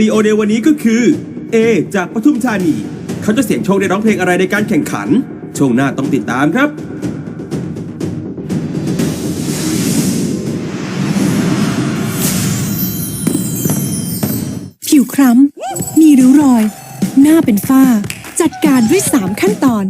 รีโอเดย์วันนี้ก็คือ A จากปทุมธานี เขาจะเสียงโชคได้ร้องเพลงอะไรในการแข่งขัน ช่วงหน้าต้องติดตามครับผิวคล้ำมีริ้วรอย หน้าเป็นฝ้า จัดการด้วย 3 ขั้นตอน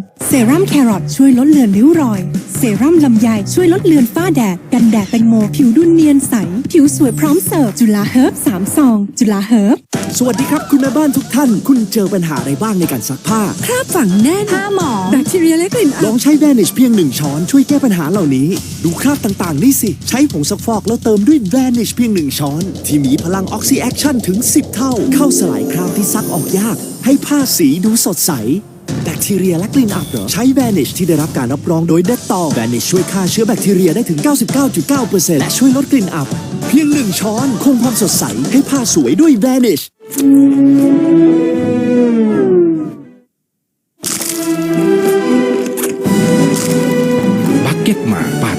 รั่มแครอทช่วยลดเลือนริ้วรอย เซรั่มลำไยช่วยลดเลือนฝ้าแดด กันแดดแตงโม ผิวดุนเนียนใส ผิวสวยพร้อมเสิร์ฟ จุฬาเฮิร์บ3ซอง จุฬาเฮิร์บ สวัสดีครับคุณแม่บ้านทุกท่าน คุณเจอปัญหาอะไรบ้างในการซักผ้า คราบฝังแน่นผ้าหมองแบคทีเรียและกลิ่นลอัอบงใช้ Vanish เพียงหนึ่งช้อนช่วยแก้ปัญหาเหล่านี้ ดูคราบต่างๆนี่สิ ใช้ผงซักฟอกแล้วเติมด้วย Vanish เพียงหนึ่งช้อน ที่มีพลัง Oxy Action ถึง 10 เท่า เข้าสลายคราบที่ซักออกยาก ให้ผ้าสีดูสดใส แบคทีเรียและกลิ่นอับเหรอ ใช้ Vanish ที่ได้รับการรับรองโดย d e t ตอ Vanish ช่วยฆ่าเชื้อแบคทีเรียได้ถึง 99.9%และช่วยลดกลิ่นอับ เพียงหนึ่งช้อน คงความสดใสให้ผ้าสวยด้วย Vanish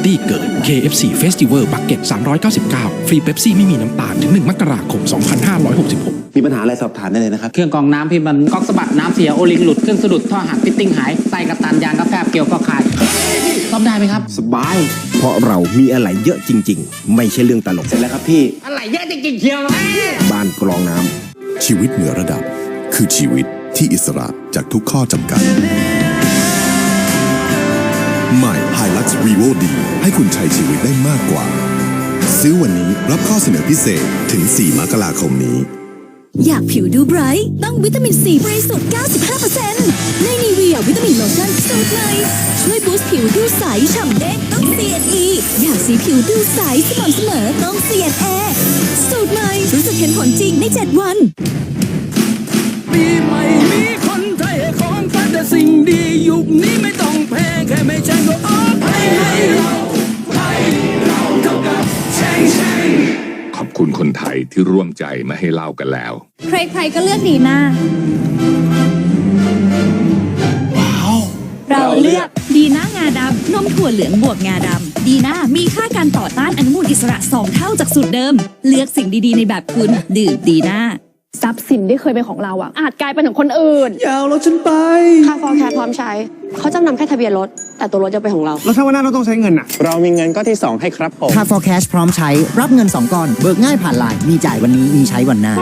ตี้เกิด KFC Festival บักเก็ต399 ฟรีเบปซี่ไม่มีน้ำตาล ถึง 1 มกราคม 2566 มีปัญหาอะไรสอบถามได้เลยนะครับ เครื่องกรองน้ำพี่มันก๊อกสะบัดน้ำเสียโอลิงหลุดเครื่องสะดุดท่อหักฟิตติ้งหายไตกระตันยางกระแฟบเกี่ยวก็ขาดซ่อมได้ไหมครับ สบาย เพราะเรามีอะไรเยอะจริง ๆ ไม่ใช่เรื่องตลกเสร็จแล้วครับพี่อะไรเยอะจริงๆเชียวนะบ้านกรองน้ำชีวิตเหนือระดับ คือชีวิตที่อิสระจากทุกข้อจำกัด ใหม่ Hilux Revo D ให้คุณใช้ชีวิตได้มากกว่า ซื้อวันนี้รับข้อเสนอพิเศษถึง 4 มกราคมนี้ อยากผิวดูไบรท์ต้องวิตามินซีบริสุทธิ์ 95%ในนีเวียวิตามินโลชั่นสูตรใหม่ช่วยบูสต์ผิวดูใสฉ่ำเด้งต้อง CNE อยากสีผิวดูใสสม่ำเสมอต้อง CNA สูตรใหม่รู้สึกเห็นผลจริงใน 7 วันปีใหม่มีคนไทยของฝันแต่สิ่งดียุคนี้ไม่ต้องแพ้ แค่ไม่แช่งก็ออกให้ให้เราให้เราเท่ากับแช่งแช่งขอบคุณคนไทยที่ร่วมใจมาให้เล่ากันแล้ว ใครๆก็เลือกดีหน่าเราเลือกดีน่างาดำนมถั่วเหลืองบวกงาดำดีน่ามีค่าการต่อต้านอนุมูลอิสระ 2 เท่าจากสูตรเดิม เลือกสิ่งดีๆในแบบคุณ ดื่มดีน่า ทรัพย์สินที่เคยเป็นของเราอะอาจกลายเป็นของคนอื่น อย่าเอารถฉันไป ค่าฟอร์แคร์พร้อมใช้ เขาจำนำแค่ทะเบียนรถ แต่ตัวรถจะเป็นของเรา แล้วถ้าวันหน้าเราต้องใช้เงินอะ เรามีเงินก็ที่ 2 ให้ครับผมค่า for cash พร้อมใช้ รับเงิน 2ก้อน เบิกง่ายผ่านไลน์มีจ่ายวันนี้มีใช้วันหน้า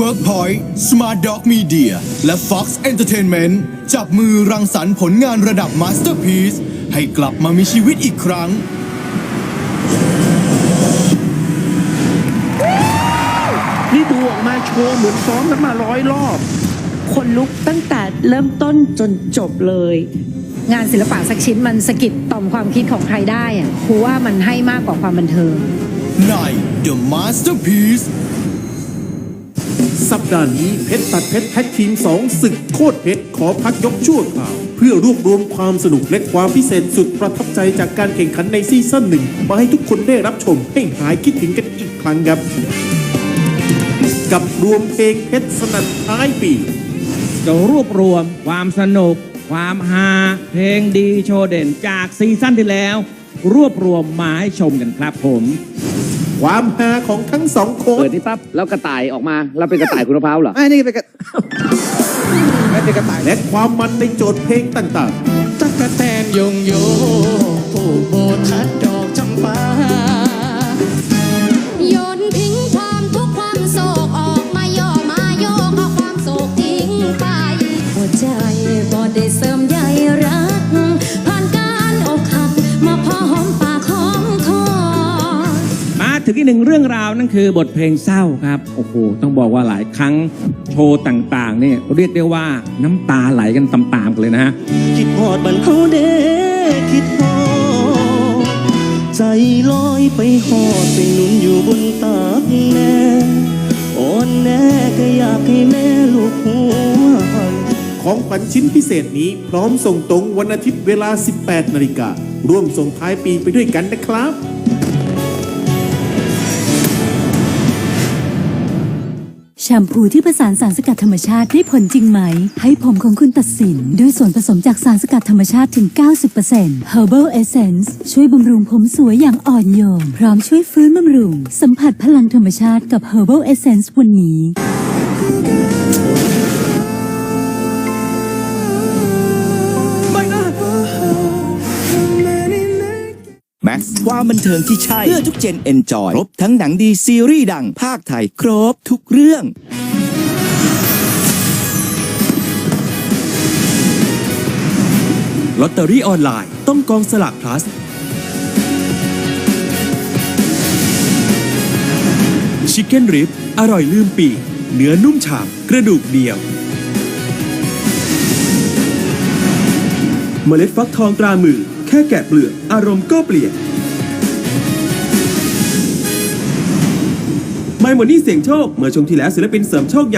Workpoint Smart Dog Media และ Fox Entertainment จับมือรังสรรค์ผลงานระดับ Masterpiece ให้กลับมามีชีวิตอีกครั้ง นี่ดูออกมาโชว์เหมือนซ้อมกันมาร้อยรอบ คนลุกตั้งแต่เริ่มต้นจนจบเลย งานศิลปะสักชิ้นมันสะกิดต่อมความคิดของใครได้อะครูว่ามันให้มากกว่าความบันเทิง ใน The Masterpiece สัปดาห์นี้เพชรตัดเพชรแท็กทีมสองศึกโคตรเพชรขอพักยกชั่วคราว เพื่อรวบรวมความสนุกและความพิเศษสุดประทับใจจากการแข่งขันในซีซั่นหนึ่งมาให้ทุกคนได้รับชมให้หายคิดถึงกันอีกครั้งครับ กับรวมเพลงเพชรสนั่นท้ายปี จะรวบรวมความสนุก ความฮาเพลงดีโชว์เด่นจากซีซั่นที่แล้ว รวบรวมมาให้ชมกันครับผม ความฮาของทั้งสองคนเปิดนี่ปั๊บแล้วกระต่ายออกมาแล้วเป็นกระต่ายคุณมะพร้าวเหรอไอ้นี่เป็นกระและเป็นกระต่ายและความมันในโจทย์เพลงต่างๆ ตักกะแตนยงโยผู้โบทัดดอกจำปา มาพอหอมปากหอมคอ มาถึงอีกหนึ่งเรื่องราวนั่นคือบทเพลงเศร้าครับ โอ้โห ต้องบอกว่าหลายครั้งโชว์ต่างๆเนี่ยเรียกได้ว่าน้ำตาไหลกันตามๆกันเลยนะฮะ คิดฮอดบันเฮาเด้คิดฮอดใจลอยไปหอดไปหนุนอยู่บนตากแน่อ่อนแน่ก็อยากให้แม่ลูกหัวของขวัญชิ้นพิเศษนี้พร้อมส่งตรงวันอาทิตย์เวลา 18 นาฬิกา ร่วมส่งท้ายปีไปด้วยกันนะครับ แชมพูที่ผสานสารสกัดธรรมชาติได้ผลจริงไหม ให้ผมของคุณตัดสิน ด้วยส่วนผสมจากสารสกัดธรรมชาติถึง 90% Herbal Essence ช่วยบำรุงผมสวยอย่างอ่อนโยน พร้อมช่วยฟื้นบำรุง สัมผัสพลังธรรมชาติกับ Herbal Essence วันนี้ ความบันเทิงที่ใช่ เพื่อทุกเจนเอนจอยครบทั้งหนังดีซีรีส์ดัง ภาคไทย ครบทุกเรื่องลอตเตอรี่ออนไลน์ต้องกองสลาก plus ชิคเก้นริบอร่อยลืมปีกเนื้อนุ่มฉ่ำกระดูกเดียว เมล็ดฟักทองตรามือ แค่แกะเปลือกอารมณ์ก็เปลี่ยน ไม่หมดนี่เสียงโชค เมื่อชมที่แล้วศิลปินเสริมโชคอย่าง